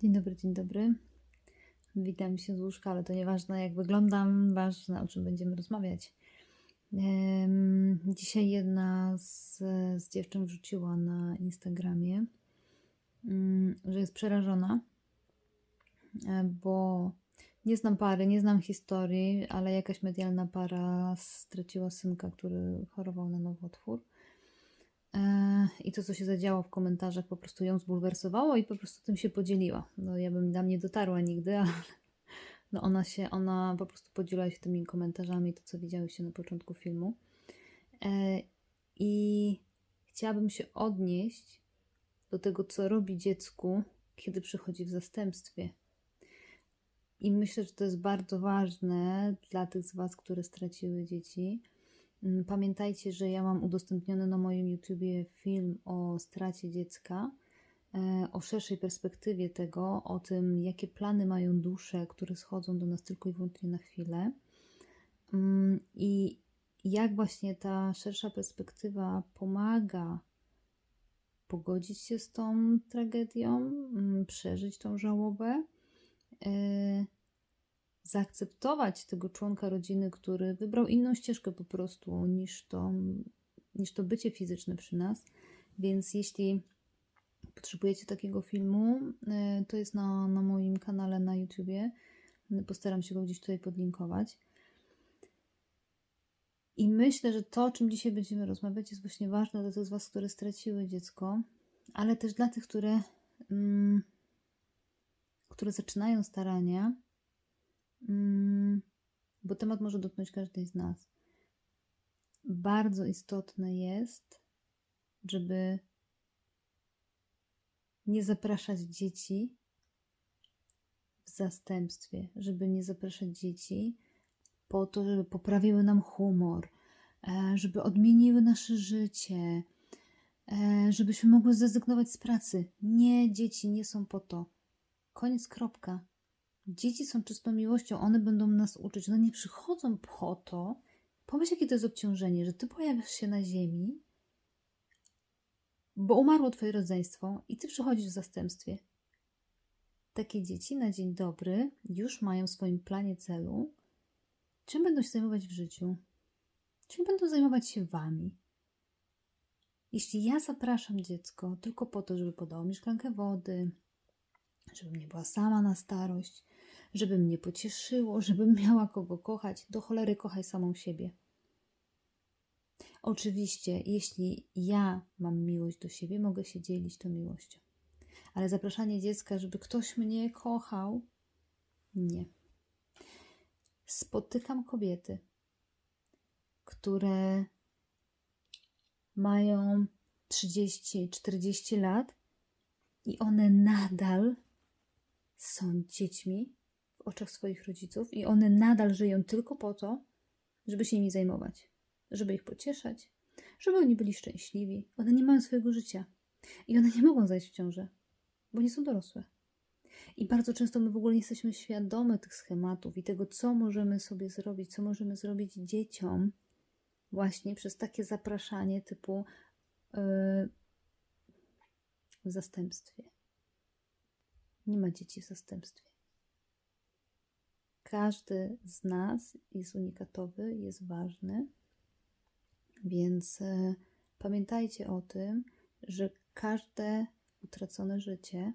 Dzień dobry, dzień dobry. Witam się z łóżka, ale to nieważne jak wyglądam, ważne o czym będziemy rozmawiać. Dzisiaj jedna z, z dziewczyn wrzuciła na Instagramie, mm, że jest przerażona, e, bo nie znam pary, nie znam historii, ale jakaś medialna para straciła synka, który chorował na nowotwór. E, I to, co się zadziało w komentarzach, po prostu ją zbulwersowało i po prostu tym się podzieliła. No, ja bym tam nie dotarła nigdy, ale no ona się, ona po prostu podzieliła się tymi komentarzami, to co widziały się na początku filmu. E, I chciałabym się odnieść do tego, co robi dziecku, kiedy przychodzi w zastępstwie. I myślę, że to jest bardzo ważne dla tych z Was, które straciły dzieci. Mm, Pamiętajcie, że ja mam udostępniony na moim YouTubie film o stracie dziecka, e, o szerszej perspektywie tego, o tym, jakie plany mają dusze, które schodzą do nas tylko i wyłącznie na chwilę. Mm, I jak właśnie ta szersza perspektywa pomaga pogodzić się z tą tragedią, mm, przeżyć tą żałobę, e, zaakceptować tego członka rodziny, który wybrał inną ścieżkę po prostu niż to, niż to bycie fizyczne przy nas. Więc jeśli potrzebujecie takiego filmu, e, to jest na, na moim kanale na YouTubie. Postaram się go gdzieś tutaj podlinkować. I myślę, że to, o czym dzisiaj będziemy rozmawiać, jest właśnie ważne dla tych z Was, które straciły dziecko, ale też dla tych, które, mm, które zaczynają starania, bo temat może dotknąć każdej z nas. Bardzo istotne jest, żeby nie zapraszać dzieci w zastępstwie, żeby nie zapraszać dzieci po to, żeby poprawiły nam humor, e, żeby odmieniły nasze życie, e, żebyśmy mogły zrezygnować z pracy. Nie, dzieci nie są po to. Koniec, kropka. Dzieci są czystą miłością, one będą nas uczyć. One nie przychodzą po to. Pomyśl, jakie to jest obciążenie, że ty pojawiasz się na ziemi, bo umarło twoje rodzeństwo i ty przychodzisz w zastępstwie. Takie dzieci na dzień dobry już mają w swoim planie celu, czym będą się zajmować w życiu, czym będą zajmować się wami. Jeśli ja zapraszam dziecko tylko po to, żeby podało mi szklankę wody, żebym nie była sama na starość, żeby mnie pocieszyło, żebym miała kogo kochać, do cholery kochaj samą siebie. Oczywiście, jeśli ja mam miłość do siebie, mogę się dzielić tą miłością. Ale zapraszanie dziecka, żeby ktoś mnie kochał, nie. Spotykam kobiety, które mają 30-40 lat i one nadal są dziećmi oczach swoich rodziców i one nadal żyją tylko po to, żeby się nimi zajmować, żeby ich pocieszać, żeby oni byli szczęśliwi. One nie mają swojego życia i one nie mogą zajść w ciążę, bo nie są dorosłe. I bardzo często my w ogóle nie jesteśmy świadome tych schematów i tego, co możemy sobie zrobić, co możemy zrobić dzieciom, właśnie przez takie zapraszanie typu yy, w zastępstwie. Nie ma dzieci w zastępstwie. Każdy z nas jest unikatowy, jest ważny, więc yy, pamiętajcie o tym, że każde utracone życie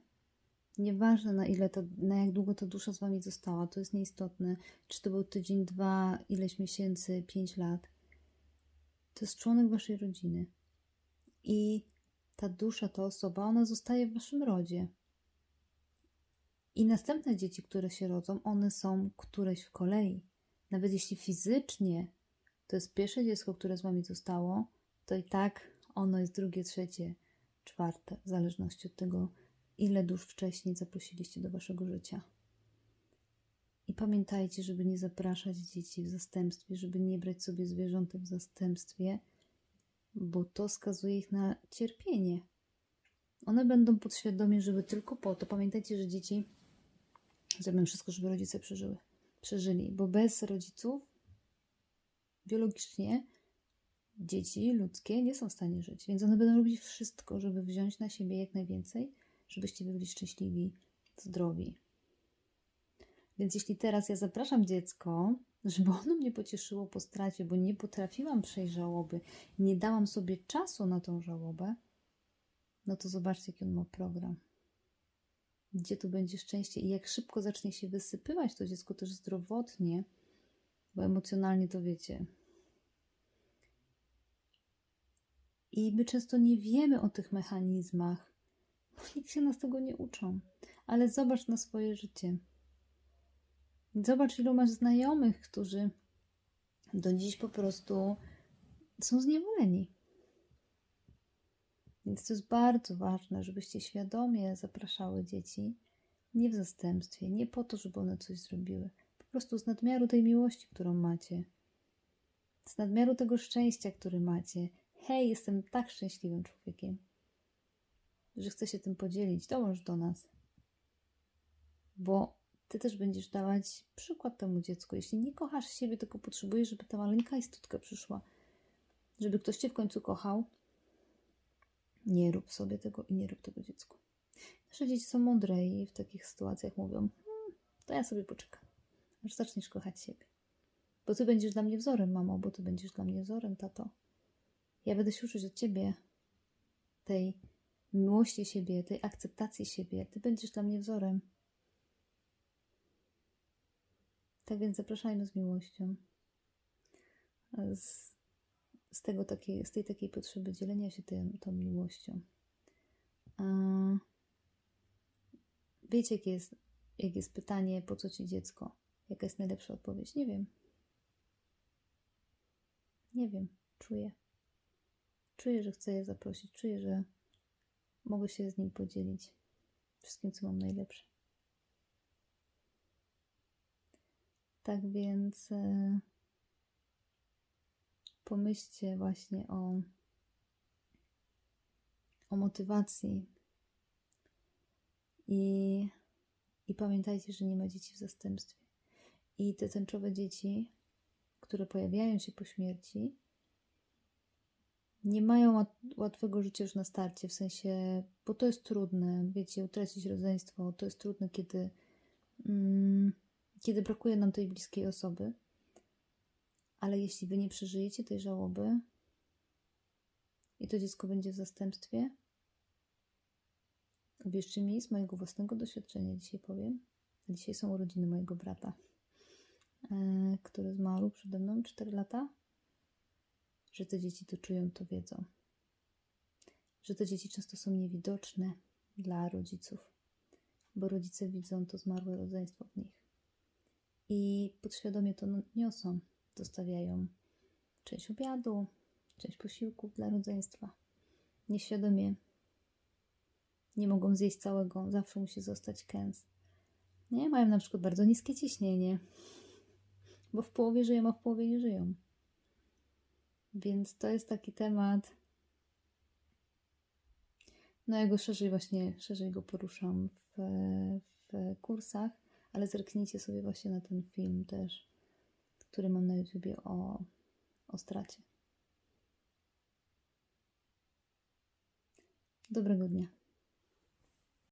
Nieważne na ile to, na jak długo ta dusza z wami została, to jest nieistotne. Czy to był tydzień, dwa, ileś miesięcy, pięć lat. To jest członek waszej rodziny. I ta dusza, ta osoba, ona zostaje w waszym rodzie. I następne dzieci, które się rodzą, one są któreś w kolei. Nawet jeśli fizycznie to jest pierwsze dziecko, które z wami zostało, to i tak ono jest drugie, trzecie, czwarte, w zależności od tego, ile dusz wcześniej zaprosiliście do waszego życia. I pamiętajcie, żeby nie zapraszać dzieci w zastępstwie, żeby nie brać sobie zwierzątek w zastępstwie, bo to skazuje ich na cierpienie. One będą podświadomie żyły tylko po to. Pamiętajcie, że dzieci zrobią wszystko, żeby rodzice przeżyły, przeżyli, bo bez rodziców biologicznie dzieci ludzkie nie są w stanie żyć, więc one będą robić wszystko, żeby wziąć na siebie jak najwięcej żebyście byli szczęśliwi zdrowi. Więc jeśli teraz ja zapraszam dziecko, żeby ono mnie pocieszyło po stracie, bo nie potrafiłam przejść żałoby, nie dałam sobie czasu na tą żałobę, no to zobaczcie, jaki on ma program. Gdzie tu będzie szczęście i jak szybko zacznie się wysypywać to dziecko też zdrowotnie, bo emocjonalnie to wiecie. I my często nie wiemy o tych mechanizmach, bo nikt się nas tego nie uczą. Ale zobacz na swoje życie. Zobacz, ilu masz znajomych, którzy do dziś po prostu są zniewoleni. Więc to jest bardzo ważne, żebyście świadomie zapraszały dzieci nie w zastępstwie, nie po to, żeby one coś zrobiły. Po prostu z nadmiaru tej miłości, którą macie, z nadmiaru tego szczęścia, który macie. Hej, jestem tak szczęśliwym człowiekiem, że chcę się tym podzielić. Dołącz do nas. Bo ty też będziesz dawać przykład temu dziecku. Jeśli nie kochasz siebie, tylko potrzebujesz, żeby ta maleńka istotka przyszła, żeby ktoś cię w końcu kochał, nie rób sobie tego i nie rób tego dziecku. Nasze dzieci są mądre i w takich sytuacjach mówią: hmm, To ja sobie poczekam, aż zaczniesz kochać siebie. Bo ty będziesz dla mnie wzorem, mamo, bo ty będziesz dla mnie wzorem, tato. Ja będę się uczyć od ciebie tej miłości siebie, tej akceptacji siebie. Ty będziesz dla mnie wzorem. Tak więc zapraszajmy z miłością. Z, z, tego takiej, z tej takiej potrzeby dzielenia się tym, tą miłością. A wiecie, jakie jest, jak jest pytanie, po co ci dziecko? Jaka jest najlepsza odpowiedź? Nie wiem. Nie wiem. Czuję. Czuję, że chcę je zaprosić. Czuję, że mogę się z nim podzielić wszystkim, co mam najlepsze. Tak więc e, pomyślcie właśnie o, o motywacji i, i pamiętajcie, że nie ma dzieci w zastępstwie. I te tęczowe dzieci, które pojawiają się po śmierci, nie mają łatwego życia już na starcie, w sensie, bo to jest trudne, wiecie, utracić rodzeństwo, to jest trudne, kiedy, mm, kiedy brakuje nam tej bliskiej osoby. Ale jeśli wy nie przeżyjecie tej żałoby i to dziecko będzie w zastępstwie, uwierzcie mi, z mojego własnego doświadczenia dzisiaj powiem, dzisiaj są urodziny mojego brata, e, który zmarł przede mną 4 lata że te dzieci to czują, to wiedzą. Że te dzieci często są niewidoczne dla rodziców, bo rodzice widzą to zmarłe rodzeństwo w nich. I podświadomie to niosą, zostawiają część obiadu, część posiłków dla rodzeństwa. Nieświadomie nie mogą zjeść całego, zawsze musi zostać kęs. Nie, mają na przykład bardzo niskie ciśnienie, bo w połowie żyją, a w połowie nie żyją. Więc to jest taki temat. No ja go szerzej właśnie, szerzej go poruszam w, w kursach, ale zerknijcie sobie właśnie na ten film też, który mam na YouTubie o, o stracie. Dobrego dnia.